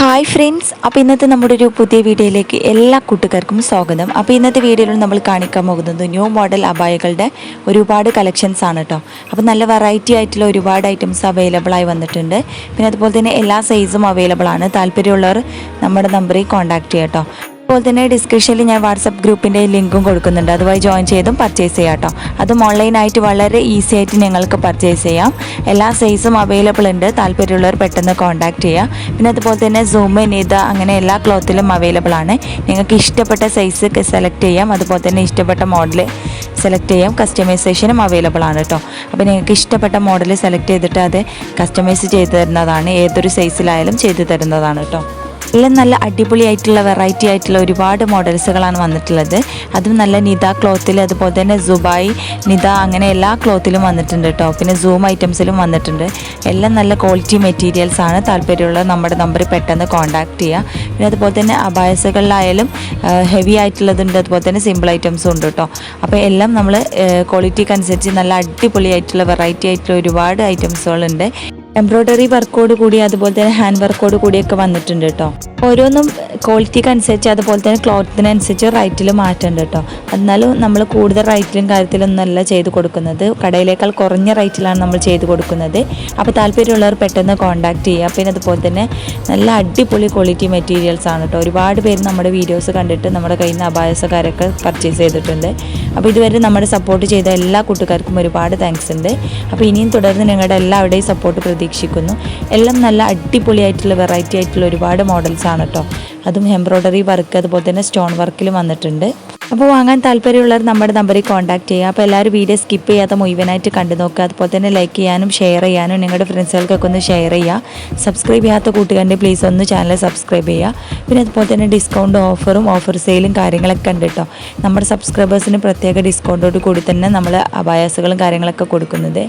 Hi friends അപ്പോൾ ഇന്നത്തെ നമ്മുടെ ഒരു പുതിയ വീഡിയോയിലേക്ക് എല്ലാ കൂട്ടുകാർക്കും സ്വാഗതം. അപ്പോൾ ഇന്നത്തെ വീഡിയോയിൽ നമ്മൾ കാണിക്കാൻ പോകുന്നത് ന്യൂ മോഡൽ അബായകളുടെ ഒരുപാട് കളക്ഷൻസ് ആണ് കേട്ടോ അപ്പോൾ നല്ല വെറൈറ്റി ആയിട്ടുള്ള ഒരുപാട് ഐറ്റംസ് അവൈലബിൾ ആയി വന്നിട്ടുണ്ട്. പിന്നെ അതുപോലെ തന്നെ എല്ലാ സൈസും അവൈലബിൾ ആണ്. താല്പര്യമുള്ളവർ നമ്മുടെ നമ്പറിൽ കോൺടാക്ട് ചെയ്യാം കേട്ടോ അതുപോലെ തന്നെ ഡിസ്ക്രിപ്ഷനിൽ ഞാൻ വാട്സപ്പ് ഗ്രൂപ്പിന്റെ ലിങ്കും കൊടുക്കുന്നുണ്ട്. അതുവഴി ജോയിൻ ചെയ്തും പർച്ചേസ് ചെയ്യാം കേട്ടോ അതും ഓൺലൈനായിട്ട് വളരെ ഈസി ആയിട്ട് നിങ്ങൾക്ക് പർച്ചേസ് ചെയ്യാം. എല്ലാ സൈസും അവൈലബിൾ ഉണ്ട്. താല്പര്യമുള്ളവർ പെട്ടെന്ന് കോൺടാക്ട് ചെയ്യുക പിന്നെ അതുപോലെ തന്നെ സൂം നീത അങ്ങനെ എല്ലാ ക്ലോത്തിലും അവൈലബിൾ ആണ്. നിങ്ങൾക്ക് ഇഷ്ടപ്പെട്ട സൈസ് സെലക്ട് ചെയ്യാം. അതുപോലെ തന്നെ ഇഷ്ടപ്പെട്ട മോഡൽ സെലക്ട് ചെയ്യാം. കസ്റ്റമൈസേഷനും അവൈലബിൾ ആണ് കേട്ടോ അപ്പോൾ നിങ്ങൾക്ക് ഇഷ്ടപ്പെട്ട മോഡൽ സെലക്ട് ചെയ്തിട്ട് അത് കസ്റ്റമൈസ് ചെയ്തു തരുന്നതാണ്. ഏതൊരു സൈസിലായാലും ചെയ്തു തരുന്നതാണ് കേട്ടോ എല്ലാം നല്ല അടിപൊളി ആയിട്ടുള്ള വെറൈറ്റി ആയിട്ടുള്ള ഒരുപാട് മോഡൽസുകളാണ് വന്നിട്ടുള്ളത്. അതും നല്ല നിത ക്ലോത്തിൽ അതുപോലെ തന്നെ സുബായി നിത അങ്ങനെ എല്ലാ ക്ലോത്തിലും വന്നിട്ടുണ്ട് കേട്ടോ പിന്നെ സൂം ഐറ്റംസിലും വന്നിട്ടുണ്ട്. എല്ലാം നല്ല ക്വാളിറ്റി മെറ്റീരിയൽസ് ആണ്. താല്പര്യമുള്ള നമ്മുടെ നമ്പറിൽ പെട്ടെന്ന് കോൺടാക്ട് ചെയ്യുക പിന്നെ അതുപോലെ തന്നെ അബായസുകളിലായാലും ഹെവി ആയിട്ടുള്ളതുണ്ട് അതുപോലെ തന്നെ സിമ്പിൾ ഐറ്റംസും ഉണ്ട് കേട്ടോ അപ്പോൾ എല്ലാം നമ്മൾ ക്വാളിറ്റിക്ക് അനുസരിച്ച് നല്ല അടിപൊളിയായിട്ടുള്ള വെറൈറ്റി ആയിട്ടുള്ള ഒരുപാട് ഐറ്റംസുകളുണ്ട് എംബ്രോയ്ഡറി വർക്കോട് കൂടി അതുപോലെ തന്നെ ഹാൻഡ് വർക്കോട് കൂടിയൊക്കെ വന്നിട്ടുണ്ട് കേട്ടോ. ഓരോന്നും ക്വാളിറ്റിക്ക് അനുസരിച്ച് അതുപോലെ തന്നെ ക്ലോത്തിനനുസരിച്ച് റൈറ്റിൽ മാറ്റമുണ്ട് കേട്ടോ. എന്നാലും നമ്മൾ കൂടുതൽ റൈറ്റിലും കാര്യത്തിലൊന്നല്ല ചെയ്ത് കൊടുക്കുന്നത് കടയിലേക്കാൾ കുറഞ്ഞ റൈറ്റിലാണ് നമ്മൾ ചെയ്ത് കൊടുക്കുന്നത്. അപ്പോൾ താല്പര്യമുള്ളവർ പെട്ടെന്ന് കോൺടാക്ട് ചെയ്യുക. പിന്നെ അതുപോലെ തന്നെ നല്ല അടിപൊളി ക്വാളിറ്റി മെറ്റീരിയൽസ് ആണ് കേട്ടോ. ഒരുപാട് പേര് നമ്മുടെ വീഡിയോസ് കണ്ടിട്ട് നമ്മുടെ കയ്യിൽ നിന്ന് അപായസക്കാരൊക്കെ പർച്ചേസ് ചെയ്തിട്ടുണ്ട്. അപ്പോൾ ഇതുവരെ നമ്മുടെ സപ്പോർട്ട് ചെയ്ത എല്ലാ കൂട്ടുകാർക്കും ഒരുപാട് താങ്ക്സ് ഉണ്ട്. അപ്പോൾ ഇനിയും തുടർന്ന് നിങ്ങളുടെ എല്ലാവരുടെയും സപ്പോർട്ട് പ്രതീക്ഷിക്കുന്നു. എല്ലാം നല്ല അടിപൊളിയായിട്ടുള്ള വെറൈറ്റി ആയിട്ടുള്ള ഒരുപാട് മോഡൽസ് ആണ് കേട്ടോ അതും എംബ്രോയ്ഡറി വർക്ക് അതുപോലെ തന്നെ സ്റ്റോൺ വർക്കിൽ വന്നിട്ടുണ്ട്. അപ്പോൾ വാങ്ങാൻ താല്പര്യമുള്ളവർ നമ്മുടെ നമ്പറിൽ കോൺടാക്ട് ചെയ്യുക. അപ്പോൾ എല്ലാവരും വീഡിയോ സ്കിപ്പ് ചെയ്യാതെ മുഴുവനായിട്ട് കണ്ടു നോക്കുക. അതുപോലെ തന്നെ ലൈക്ക് ചെയ്യാനും ഷെയർ ചെയ്യാനും നിങ്ങളുടെ ഫ്രണ്ട്സുകൾക്കൊക്കെ ഒന്ന് ഷെയർ ചെയ്യുക. സബ്സ്ക്രൈബ് ചെയ്യാത്ത കൂട്ടുകാരുടെ പ്ലീസ് ഒന്ന് ചാനൽ സബ്സ്ക്രൈബ് ചെയ്യുക. പിന്നെ അതുപോലെ തന്നെ ഡിസ്കൗണ്ട് ഓഫറും ഓഫർ സെയിലും കാര്യങ്ങളൊക്കെ ഉണ്ട് കേട്ടോ നമ്മുടെ സബ്സ്ക്രൈബേഴ്സിന് പ്രത്യേക ഡിസ്കൗണ്ടോട് കൂടി തന്നെ നമ്മൾ അബായാസുകളും കാര്യങ്ങളൊക്കെ കൊടുക്കുന്നത്.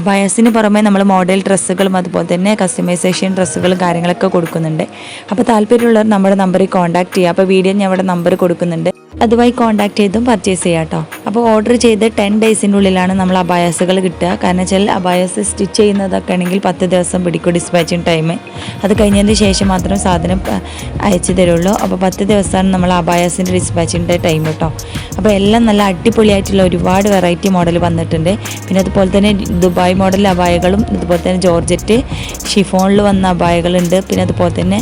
അബായാസിന് പുറമെ നമ്മൾ മോഡൽ ഡ്രസ്സുകളും അതുപോലെ തന്നെ കസ്റ്റമൈസേഷൻ ഡ്രസ്സുകളും കാര്യങ്ങളൊക്കെ കൊടുക്കുന്നുണ്ട്. അപ്പോൾ താല്പര്യമുള്ളവർ നമ്മുടെ നമ്പറിൽ കോൺടാക്ട് ചെയ്യുക. അപ്പോൾ വീഡിയോ ഞാൻ അവിടെ നമ്പർ കൊടുക്കുന്നുണ്ട്. അതുമായി കോൺടാക്ട് ചെയ്തും പർച്ചേസ് ചെയ്യാം കേട്ടോ അപ്പോൾ ഓർഡർ ചെയ്ത് ടെൻ ഡേയ്സിനുള്ളിലാണ് നമ്മൾ അബായസുകൾ കിട്ടുക. കാരണം വെച്ചാൽ അബായസ് സ്റ്റിച്ച് ചെയ്യുന്നതൊക്കെ ആണെങ്കിൽ പത്ത് ദിവസം പിടിക്കും ഡിസ്പാച്ചിങ് ടൈം അത് കഴിഞ്ഞതിന് ശേഷം മാത്രം സാധനം അയച്ചു തരുള്ളൂ. അപ്പോൾ പത്ത് ദിവസമാണ് നമ്മൾ അബായസിന്റെ ഡിസ്പാച്ചിന്റെ ടൈം കേട്ടോ അപ്പോൾ എല്ലാം നല്ല അടിപൊളിയായിട്ടുള്ള ഒരുപാട് വെറൈറ്റി മോഡൽ വന്നിട്ടുണ്ട്. പിന്നെ അതുപോലെ തന്നെ ദുബായ് മോഡൽ അബായകളും അതുപോലെ തന്നെ ജോർജറ്റ് ഷിഫോണിൽ വന്ന അബായകളുണ്ട്. പിന്നെ അതുപോലെ തന്നെ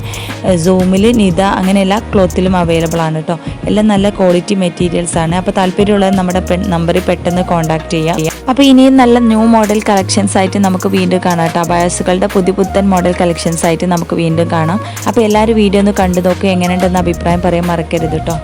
സൂമിൽ നിത അങ്ങനെ എല്ലാ ക്ലോത്തിലും അവൈലബിൾ ആണ് കേട്ടോ എല്ലാം നല്ല ക്വാളിറ്റി മെറ്റീരിയൽസ് ആണ്. അപ്പോൾ താല്പര്യമുള്ളത് നമ്മുടെ നമ്പറിൽ പെട്ടെന്ന് കോൺടാക്ട് ചെയ്യാം. അപ്പോൾ ഇനിയും നല്ല ന്യൂ മോഡൽ കളക്ഷൻസ് ആയിട്ട് നമുക്ക് വീണ്ടും കാണാം കേട്ടോ അബായസുകളുടെ പുതിയ പുത്തൻ മോഡൽ കളക്ഷൻസ് ആയിട്ട് നമുക്ക് വീണ്ടും കാണാം. അപ്പോൾ എല്ലാവരും വീഡിയോ ഒന്ന് കണ്ടു നോക്കുക എങ്ങനെയുണ്ടെന്ന് അഭിപ്രായം പറയാൻ മറക്കരുത് കേട്ടോ